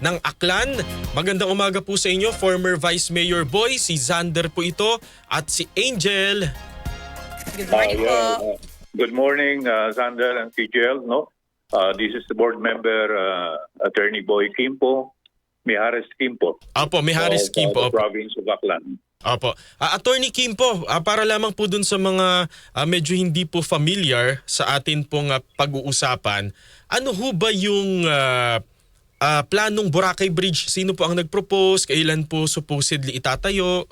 ng Aklan. Magandang umaga po sa inyo, former Vice Mayor Boy, si Xander po ito at si Angel. Good morning Uh, yeah, uh, good morning, uh, Xander and CGL. No, uh, this is the board member, uh, Attorney Boy Kimpo, Mijares Kimpo. Opo, may Harris of, uh, Kim po. the Opo. province of Aklan. Opo. Ah, Attorney Kim po, ah, para lamang po dun sa mga ah, medyo hindi po familiar sa atin pong ah, pag-uusapan, ano ho ba yung ah, ah, planong Boracay Bridge? Sino po ang nag-propose? Kailan po supposedly itatayo?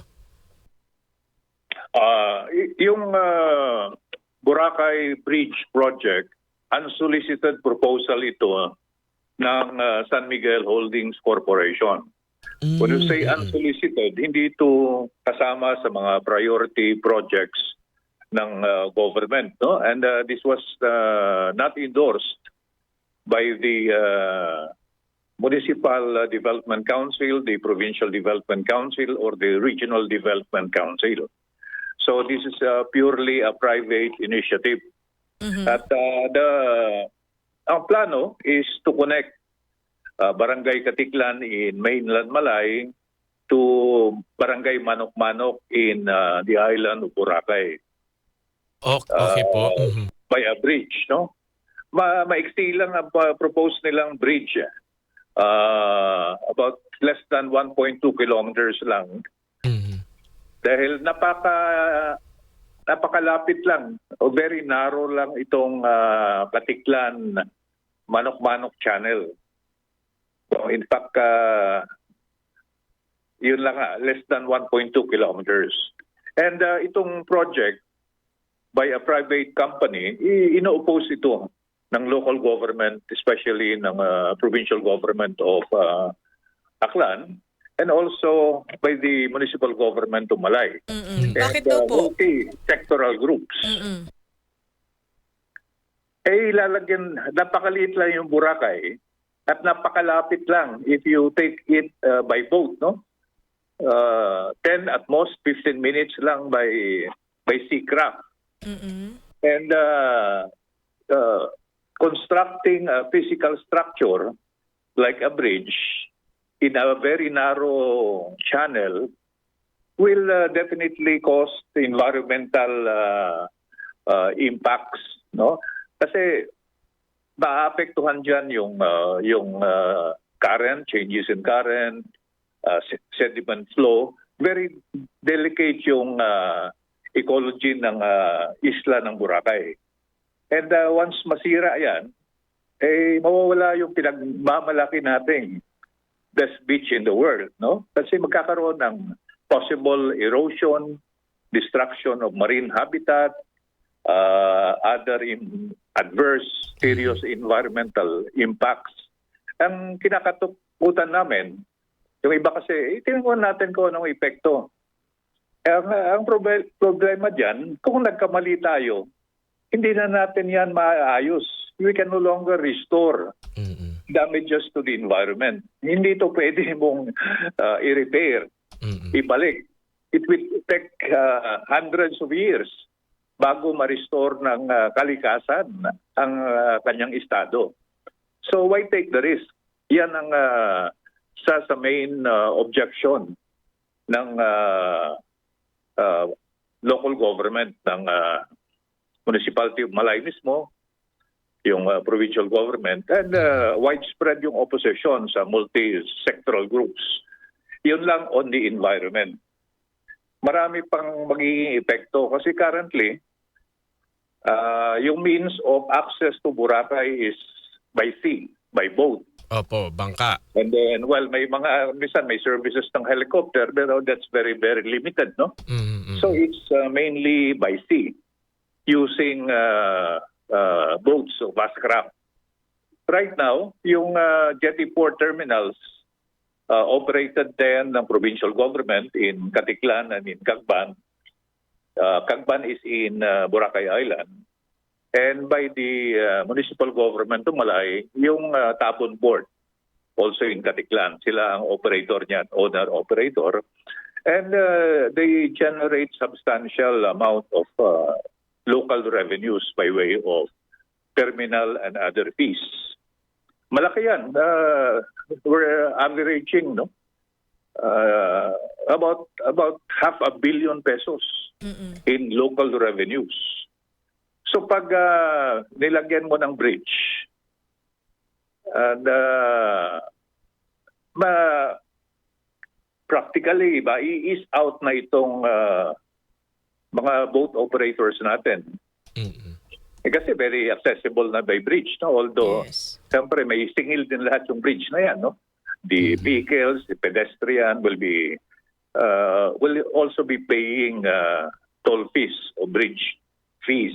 Uh, yung uh, Boracay Bridge Project, unsolicited proposal ito ng uh, San Miguel Holdings Corporation. When you say Mm, unsolicited, hindi ito kasama sa mga priority projects ng uh, government. No? And uh, this was uh, not endorsed by the uh, Municipal uh, Development Council, the Provincial Development Council, or the Regional Development Council. So this is uh, purely a private initiative. Mhm. At uh, the ang plano is to connect uh, Barangay Katiklan in mainland Malay to Barangay Manok-Manok in uh, the island of Boracay Ok- okay po. uh, Mhm. by a bridge, no? Ma maiksi lang ang uh, propose nilang bridge. Uh, about less than 1.2 kilometers lang Mhm. dahil napaka napakalapit lang o very narrow lang itong ah, Katiklan Manok-Manok Channel. So in fact, ah, yun lang nga, less than 1.2 kilometers. And ah, itong project by a private company, ino-oppose ito ng local government, especially ng ah, provincial government of ah, Aklan, and also by the municipal government of Malay. Mm-mm. And, Bakit daw uh, po? multi-sectoral groups. Mm-mm. Eh, ilalagyan, napakaliit lang yung Boracay at napakalapit lang if you take it uh, by boat, no? Uh, 10 at most 15 minutes lang by by seacraft. Mm-mm. And uh, uh, constructing a physical structure like a bridge in a very narrow channel will uh, definitely cause environmental uh, uh, impacts, no? Kasi maapektuhan diyan yung uh, yung uh, current changes in current uh, se- sediment flow very delicate yung uh, ecology ng uh, isla ng Boracay and uh, once masira yan eh mawawala yung pinagmamalaki nating best beach in the world no kasi magkakaroon ng possible erosion destruction of marine habitat uh, other in adverse serious environmental impacts. Ang kinakatukutan namin, yung iba kasi, eh, tingnan natin kung anong epekto. Eh, ang, ang proble- problema dyan, kung nagkamali tayo, hindi na natin yan maayos. We can no longer restore Mhm. damages to the environment. Hindi to pwede mong uh, i-repair Mhm. ibalik. It will take uh, hundreds of years bago ma-restore ng uh, kalikasan ang uh, kanyang estado. So why take the risk? Yan ang uh, sa sa main uh, objection ng uh, uh, local government ng uh, municipality of Malay mismo, yung uh, provincial government, and uh, widespread yung opposition sa multi-sectoral groups. Yun lang on the environment. Marami pang magiging epekto kasi currently, uh, yung means of access to Boracay is by sea, by boat. Opo, bangka. And then, well, may mga, minsan may services ng helicopter, pero that's very, very limited, no? Mhm. So it's uh, mainly by sea, using uh, uh, boats o craft. Right now, yung uh, jetty port terminals uh, operated then ng provincial government in Katiklan and in Cagban. Uh, Cagban is in uh, Boracay Island. And by the uh, municipal government of Malay, yung uh, Tabon Port, also in Katiklan. Sila ang operator niyan, owner-operator. And uh, they generate substantial amount of uh, local revenues by way of terminal and other fees. Malaki yan. Uh, we're averaging no uh, about about half a billion pesos Mm-mm. in local revenues. So pag ah, nilagyan mo ng bridge, and uh, ma practically ba i-ease out na itong ah, mga boat operators natin. Mm-mm. Eh, kasi very accessible na by bridge, no? Although, Yes. siyempre may singil din lahat yung bridge na yan, no? The vehicles, the pedestrian will be uh, will also be paying uh, toll fees o bridge fees.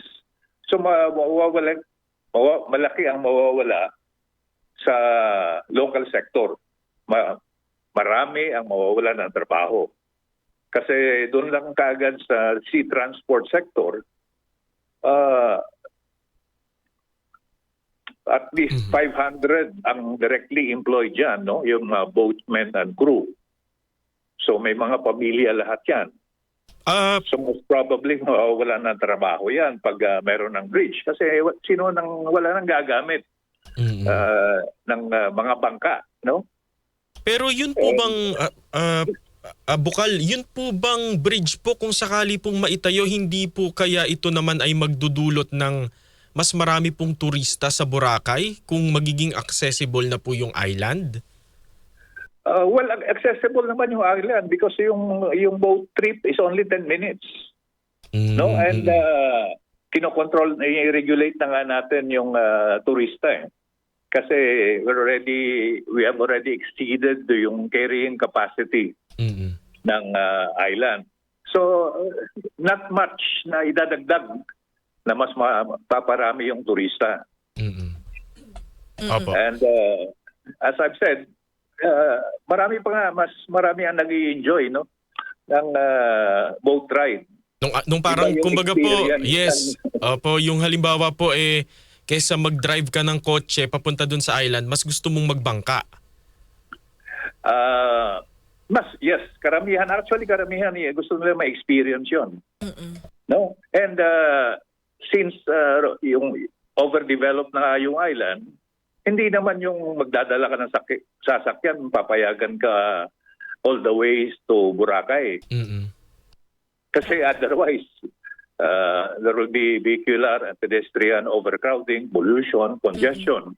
So ma- mawawala, mawa- malaki ang mawawala sa local sector. Ma- marami ang mawawala ng trabaho. Kasi doon lang kaagad sa sea transport sector, uh, at least 500 ang directly employed dyan, no? yung mga boatmen and crew. So may mga pamilya lahat yan. Ah, So most probably wala ng trabaho yan pag ah, meron ng bridge. Kasi sino nang wala nang gagamit mm-mm. ah, ng ah, mga bangka, no? Pero yun po bang ah, ah, ah, bukal, yun po bang bridge po kung sakali pong maitayo hindi po kaya ito naman ay magdudulot ng mas marami pong turista sa Boracay kung magiging accessible na po yung island? Ah, well, accessible naman yung island because yung yung boat trip is only 10 minutes. no Mm-mm. and uh, kinokontrol i-regulate na nga natin yung uh, turista eh. kasi we're already we have already exceeded yung carrying capacity Mm-mm. ng uh, island so uh, not much na idadagdag na mas mapaparami yung turista. Mm-mm. Opo. and uh, as I've said uh, marami pa nga mas marami ang nag-enjoy no ng uh, boat ride Nung, ah, nung parang Iba yung kumbaga po, yes, opo, yung halimbawa po eh, kesa mag-drive ka ng kotse papunta dun sa island, mas gusto mong magbangka. Ah, mas yes, karamihan actually karamihan eh, gusto nila ma-experience 'yon. Mm-mm. No? And uh, since uh, yung overdeveloped na yung island, hindi naman yung magdadala ka ng saki- sasakyan, papayagan ka all the ways to Boracay. Mm-mm. Kasi otherwise, uh, there will be vehicular and pedestrian overcrowding, pollution, congestion.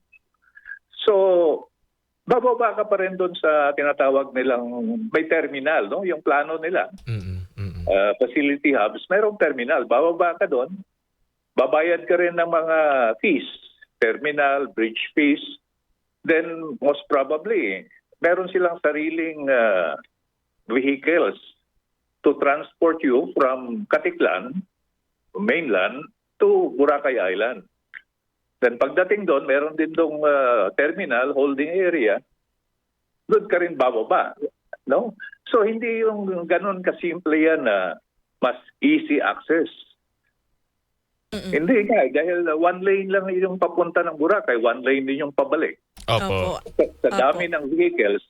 So, bababa ka pa rin doon sa tinatawag nilang may terminal, no? Yung plano nila, Mm-mm. Mm-mm. uh, facility hubs, mayroong terminal. Bababa ka doon, babayad ka rin ng mga fees, terminal, bridge fees. Then, most probably, meron silang sariling uh, vehicles to transport you from Katiklan, mainland, to Boracay Island. Then pagdating doon, meron din dong uh, terminal, holding area, doon ka rin bababa. No? So hindi yung ganun kasimple yan na mas easy access. Mm-mm. Hindi nga, dahil uh, one lane lang yung papunta ng Boracay, one lane din yung pabalik. Opo. Sa, sa dami ng vehicles,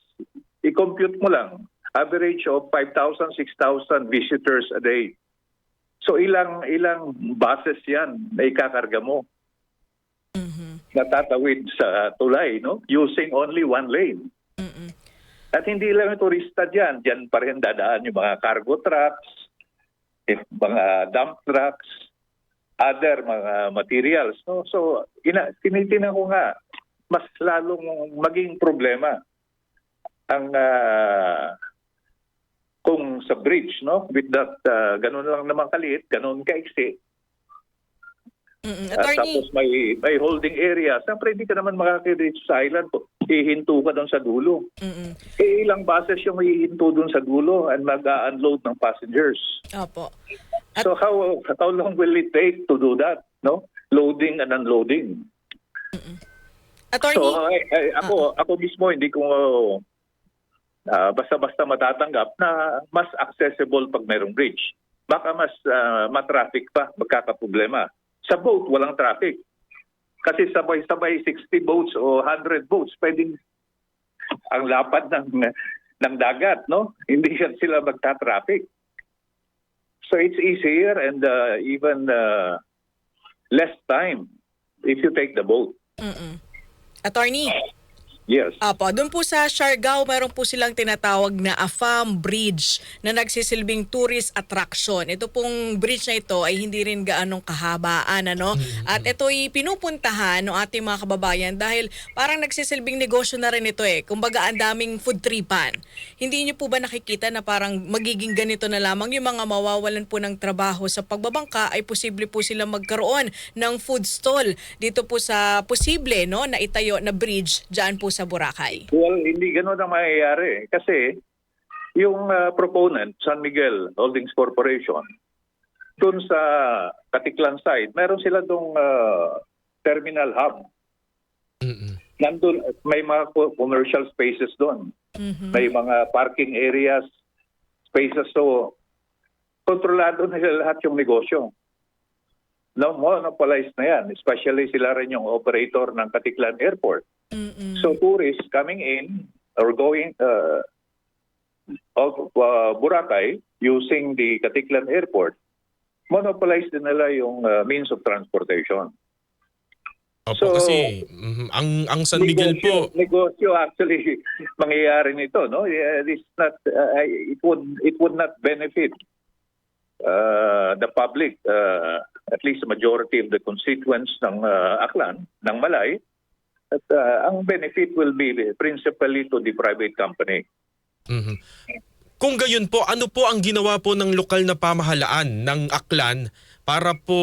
i-compute mo lang, average of 5,000, 6,000 visitors a day. So ilang ilang buses yan na ikakarga mo. Natatawid sa tulay, no? Using only one lane. Mm-mm. At hindi lang yung turista dyan. Dyan pa rin dadaan yung mga cargo trucks, yung mga dump trucks, other mga materials. No? So, ina, tinitingnan ko nga, mas lalong maging problema ang ah, kung sa bridge, no? With that, ah, ganun lang naman kaliit, ganun kaiksi. Mm-mm. At Attorney, tapos may, may holding area. Siyempre, hindi ka naman makaka-reach sa island. Hihinto ka doon sa dulo. Mm-mm. Eh, ilang buses yung hihinto doon sa dulo and mag-unload ng passengers. Opo. So how how long will it take to do that? No? Loading and unloading. Attorney, So ay- ay, ako ako mismo hindi ko ah, basta-basta matatanggap na mas accessible pag mayroong bridge. Baka mas ah, matraffic pa, magkakaproblema. Sa boat, walang traffic. Kasi sabay-sabay 60 boats o 100 boats, pwedeng ang lapad ng ng dagat, no? Hindi sila magta-traffic. So it's easier and uh, even uh, less time if you take the boat. Mm-mm. Attorney, Yes. Apo, doon po sa Siargao, meron po silang tinatawag na AFAM Bridge na nagsisilbing tourist attraction. Ito pong bridge na ito ay hindi rin gaanong kahabaan. Ano? At ito'y pinupuntahan ng ating mga kababayan dahil parang nagsisilbing negosyo na rin ito eh. Kumbaga ang daming food tripan. Hindi niyo po ba nakikita na parang magiging ganito na lamang yung mga mawawalan po ng trabaho sa pagbabangka ay posible po silang magkaroon ng food stall dito po sa posible no, na itayo na bridge dyan po sa Boracay. Well, hindi ganun ang mangyayari. Kasi yung uh, proponent, San Miguel Holdings Corporation, doon sa Katiklan side, meron sila dong uh, terminal hub. Mm-mm. Nandun, may mga co- commercial spaces doon. Mhm. May mga parking areas, spaces. So, kontrolado nila lahat yung negosyo. No, monopolized na yan. Especially sila rin yung operator ng Katiklan Airport. Mm-mm. So tourists coming in or going uh, of uh, Boracay using the Katiklan Airport, monopolize din nila yung uh, means of transportation. Opo, So, kasi mhm, ang ang San Miguel po, Negosyo- Negosyo actually mangyayari nito, no? This not uh, it would it would not benefit uh, the public, uh, at least the majority of the constituents ng uh, Aklan, ng Malay. At uh, ang benefit will be principally to the private company. mhm. kung gayon po, ano po ang ginawa po ng lokal na pamahalaan ng Aklan para po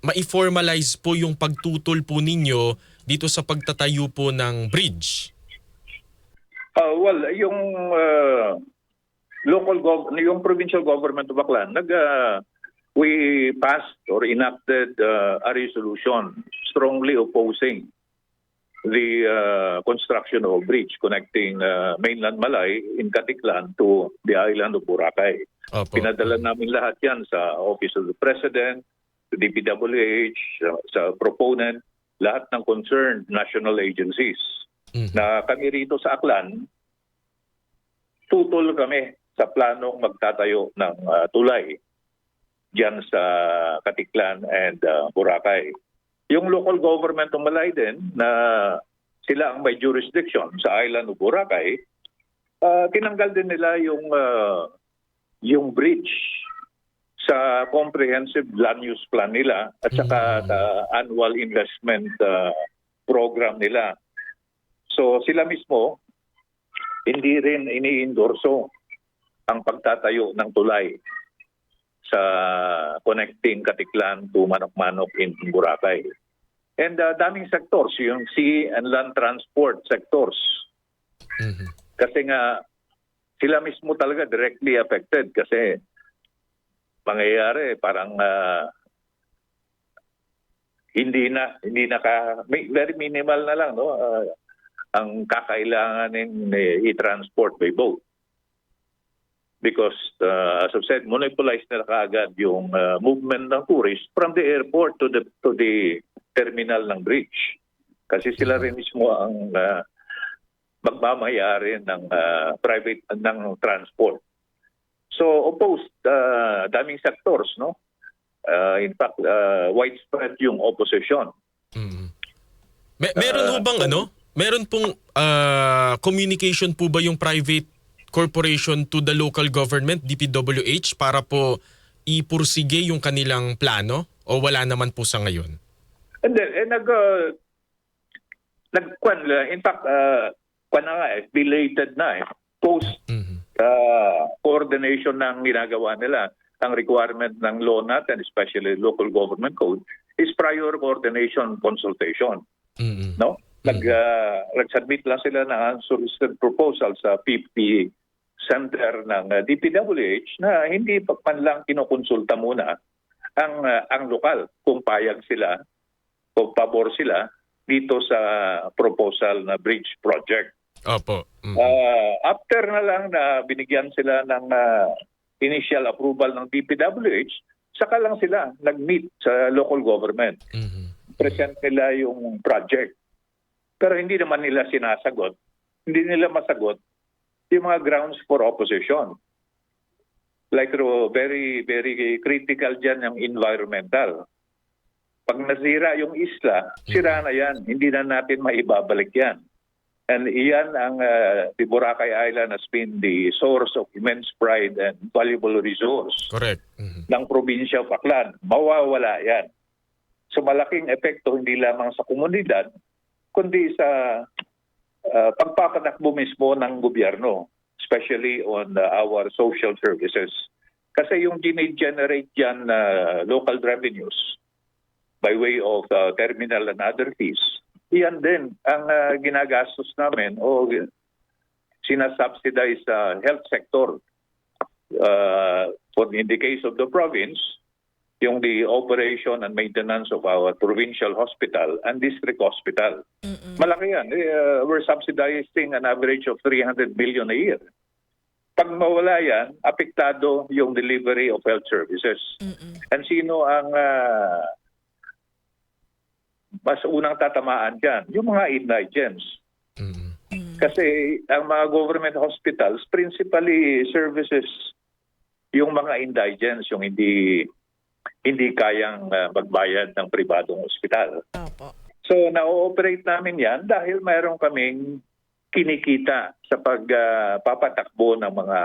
ma-formalize po yung pagtutol po ninyo dito sa pagtatayo po ng bridge? Uh, well, yung uh, local gov yung provincial government of Aklan, nag uh, we passed or enacted uh, a resolution strongly opposing the uh, construction of a bridge connecting uh, mainland Malay in Katiklan to the island of Boracay. Opo. Pinadala namin lahat yan sa Office of the President, sa DPWH, sa, sa proponent, lahat ng concerned national agencies Mhm. na kami rito sa Aklan, tutol kami sa planong magtatayo ng ah, tulay diyan sa Katiklan and ah, Boracay. Yung local government ng Malay din na sila ang may jurisdiction sa island of Boracay, ah, tinanggal din nila yung ah, yung bridge sa comprehensive land use plan nila at saka Mm. the annual investment ah, program nila. So sila mismo hindi rin iniendorso ang pagtatayo ng tulay sa connecting Katiklan to Manok-Manok in Boracay. And uh, daming sectors, yung sea and land transport sectors. Mhm. Kasi nga, sila mismo talaga directly affected kasi mangyayari parang ah, hindi na hindi na ka may- very minimal na lang no ah, ang kakailanganin eh, i-transport by boat because uh, as I've said monopolized na kaagad yung ah, movement ng tourists from the airport to the to the terminal ng bridge kasi sila rin mismo ang ah, magmamayari ng ah, private ng transport. So opposed uh, daming sectors no. Uh, in fact uh, widespread yung opposition. Mhm. Me- meron Ah, ho bang ano? Meron pong ah, communication po ba yung private corporation to the local government, DPWH, para po ipursige yung kanilang plano? O wala naman po sa ngayon? And then eh, nag uh, nagkwan la- in fact uh, kwan na nga eh, belated na eh. Post Mhm. uh, coordination ng ginagawa nila ang requirement ng law natin, especially local government code, is prior coordination consultation. Mhm. no? Nag uh, nag-submit lang sila ng unsolicited proposal sa PP Center ng uh, DPWH na hindi man lang kinukonsulta muna ang uh, ang lokal kung payag sila pabor sila dito sa proposal na bridge project. Opo. Mhm. Uh, after na lang na binigyan sila ng uh, initial approval ng DPWH, saka lang sila nag-meet sa local government Mhm. present nila yung project. Pero hindi naman nila sinasagot, hindi nila masagot yung mga grounds for opposition. Like very very critical dyan yung environmental. Pag nasira yung isla, sira na yan. Hindi na natin maibabalik yan. And iyan ang uh, the Boracay Island has been the source of immense pride and valuable resource Correct. Mhm. ng probinsya of Aklan. Mawawala yan. So malaking epekto hindi lamang sa komunidad, kundi sa uh, pagpapatakbo mismo ng gobyerno, especially on uh, our social services. Kasi yung generate dyan na local revenues by way of uh, terminal and other fees, iyan din ang uh, ginagastos namin o sinasubsidize sa health sector. Uh, for in the case of the province, yung the operation and maintenance of our provincial hospital and district hospital. Malaki yan. Eh, uh, we're subsidizing an average of 300 billion a year. Pag mawala yan, apektado yung delivery of health services. And sino ang uh, mas unang tatamaan dyan? Yung mga indigents. Mhm. Kasi ang mga government hospitals, principally services yung mga indigents, yung hindi hindi kayang uh, magbayad ng pribadong ospital. Opo. So, na-ooperate namin yan dahil mayroon kaming kinikita sa pagpapatakbo ng mga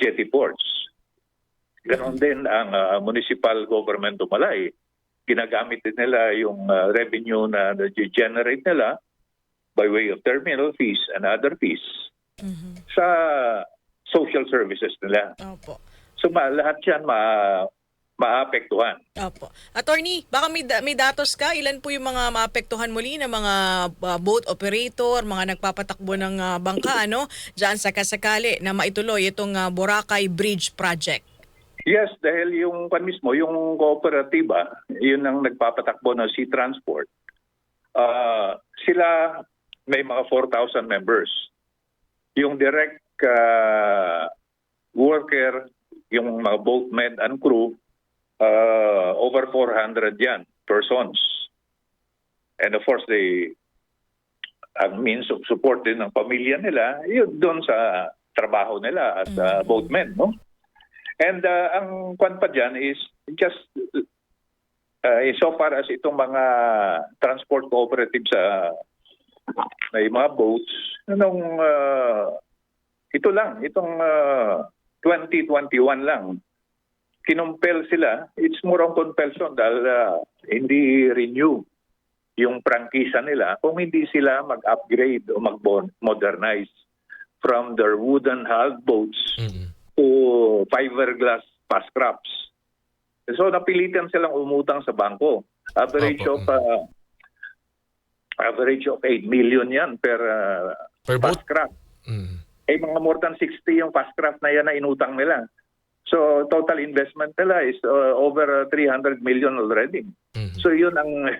jetty ports. Ganon din ang uh, municipal government of Malay. Ginagamit din nila yung uh, revenue na generate nila by way of terminal fees and other fees Mhm. sa social services nila. Opo. So ma- lahat yan ma- maapektuhan. Opo. Attorney, baka may, da- may datos ka? Ilan po yung mga maapektuhan muli ng mga uh, boat operator, mga nagpapatakbo ng uh, bangka, ano? Diyan sa kasakali na maituloy itong uh, Boracay Bridge Project. Yes, dahil yung kan mismo, yung kooperatiba, yun ang nagpapatakbo ng sea transport. Ah, sila may mga 4,000 members. Yung direct ah, worker, yung mga boatmen and crew, ah, over 400 yan, persons. And of course, they ang means of support din ng pamilya nila, yun doon sa trabaho nila as ah, boatmen, no? And uh, ang kwan pa dyan is just uh, so far as itong mga transport cooperatives sa may mga boats, nung uh, ito lang, itong uh, 2021 lang, kinumpel sila, it's more on compulsion dahil uh, hindi renew yung prangkisa nila kung hindi sila mag-upgrade o mag-modernize from their wooden hulled boats Mhm. To fiberglass fast crops. So napilitan silang umutang sa bangko. Average Opo. of uh, average of 8 million yan per uh, Per fast craft. Mhm. Eh mga more than 60 yung fast craft na yan na inutang nila. So total investment nila is uh, over uh, 300 million already. Mhm. So yun ang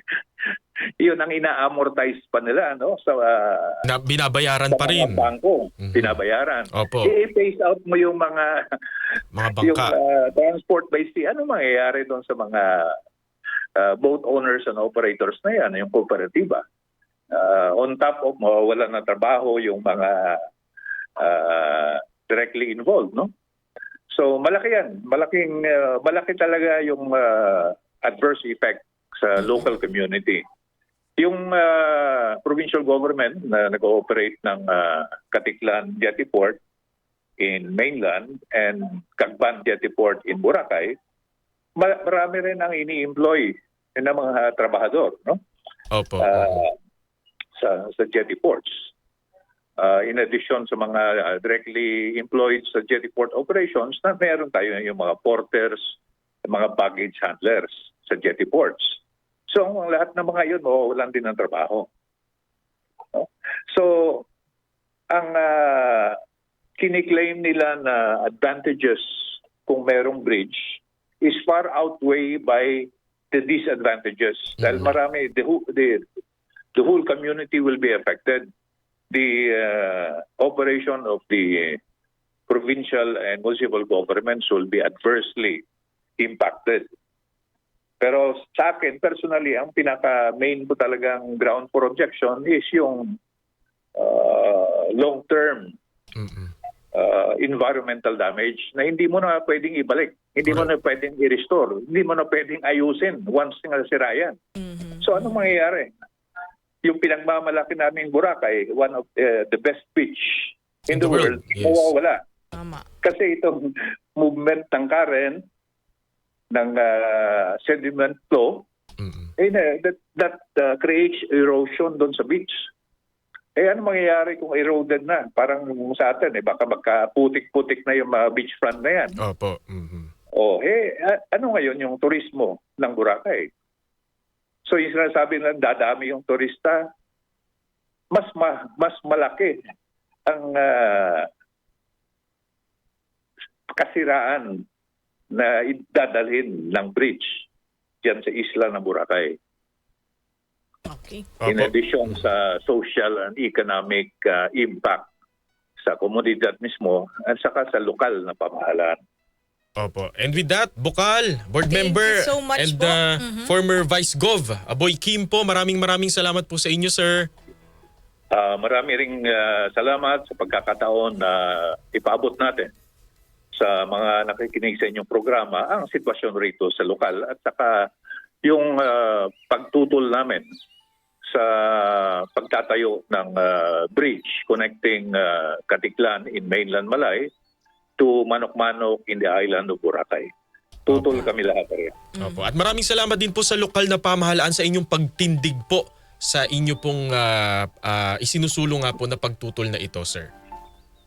yun ang ina-amortize pa nila no sa uh, Na binabayaran sa pa rin. bangko, Mhm. binabayaran. Opo. I-phase out mo yung mga Mga yung bangka. uh, transport by sea, ano mangyayari doon sa mga uh, boat owners and operators na yan, yung kooperatiba? Uh, on top of mawawalan ng trabaho yung mga uh, directly involved, no? So malaki yan, malaking uh, malaki talaga yung uh, adverse effect sa local community. Yung uh, provincial government na nag-ooperate ng uh, Katiklan Jetty Port in mainland and Cagban Jetty Port in Boracay, ma- marami rin ang ini-employ ng mga trabahador no? Opo. Ah, sa, sa jetty ports. Ah, in addition sa mga directly employed sa jetty port operations, na meron tayo yung mga porters, mga baggage handlers sa jetty ports. So, ang lahat ng mga yun, mawawalan din ng trabaho. No? So, ang ah, kiniklaim nila na advantages kung merong bridge is far outweigh by the disadvantages. Dahil Mhm. marami, the, the, the whole community will be affected. The uh, operation of the provincial and municipal governments will be adversely impacted. Pero sa akin, personally, ang pinaka-main ko talagang ground for objection is yung uh, long-term uh, environmental damage na hindi mo na pwedeng ibalik. Hindi mo na pwedeng i-restore. Hindi mo na pwedeng ayusin once nga sira yan. Mhm. So ano mangyayari? yung pinagmamalaki naming Boracay, one of uh, the best beach in, the, world, yes. mawawala. Tama. Kasi itong movement ng current, ng uh, sediment flow, Mm-mm. eh, na- that, that uh, creates erosion doon sa beach. Eh ano mangyayari kung eroded na? Parang sa atin, eh, baka magkaputik-putik na yung mga beachfront na yan. Opo. Mhm. Oh, eh, ano ngayon yung turismo ng Boracay? So yung sinasabi na dadami yung turista, mas ma- mas malaki ang ah, kasiraan na idadalhin ng bridge diyan sa isla ng Boracay. Okay. In addition sa social and economic ah, impact sa komunidad mismo at saka sa lokal na pamahalaan. Opo. And with that, Bukal, board Thank member so much and po. uh, Mhm. former Vice Gov, Aboy Kim po, maraming maraming salamat po sa inyo, sir. Ah, marami ring ah, salamat sa pagkakataon na ipaabot natin sa mga nakikinig sa inyong programa ang sitwasyon rito sa lokal at saka yung ah, pagtutol namin sa pagtatayo ng ah, bridge connecting ah, Katiklan in mainland Malay to Manok-Manok in the island of Boracay. Tutol kami lahat rin. Opo. At maraming salamat din po sa lokal na pamahalaan sa inyong pagtindig po sa inyo pong ah, ah, isinusulong nga po na pagtutol na ito, sir.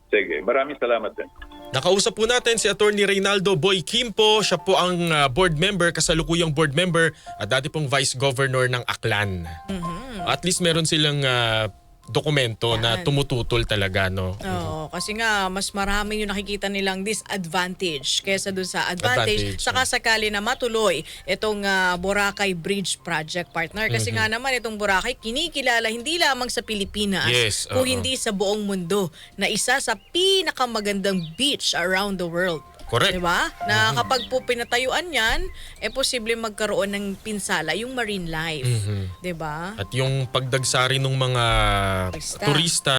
Sige, maraming salamat din. Nakausap po natin si Attorney Reynaldo Boy Kim po. Siya po ang ah, board member, kasalukuyang board member at dati pong vice governor ng Aklan. At least meron silang ah, dokumento na Yan. tumututol talaga, no? Oo, kasi nga mas marami yung nakikita nilang disadvantage kaysa dun sa advantage. Advantage, Saka sakali na matuloy itong ah, Boracay Bridge Project partner. Kasi nga naman itong Boracay kinikilala hindi lamang sa Pilipinas, Yes, kung oo. hindi sa buong mundo na isa sa pinakamagandang beach around the world. Correct. Diba? Na kapag po pinatayuan yan, eh posible magkaroon ng pinsala yung marine life. Mhm. Diba? At yung pagdagsari ng mga Turista. turista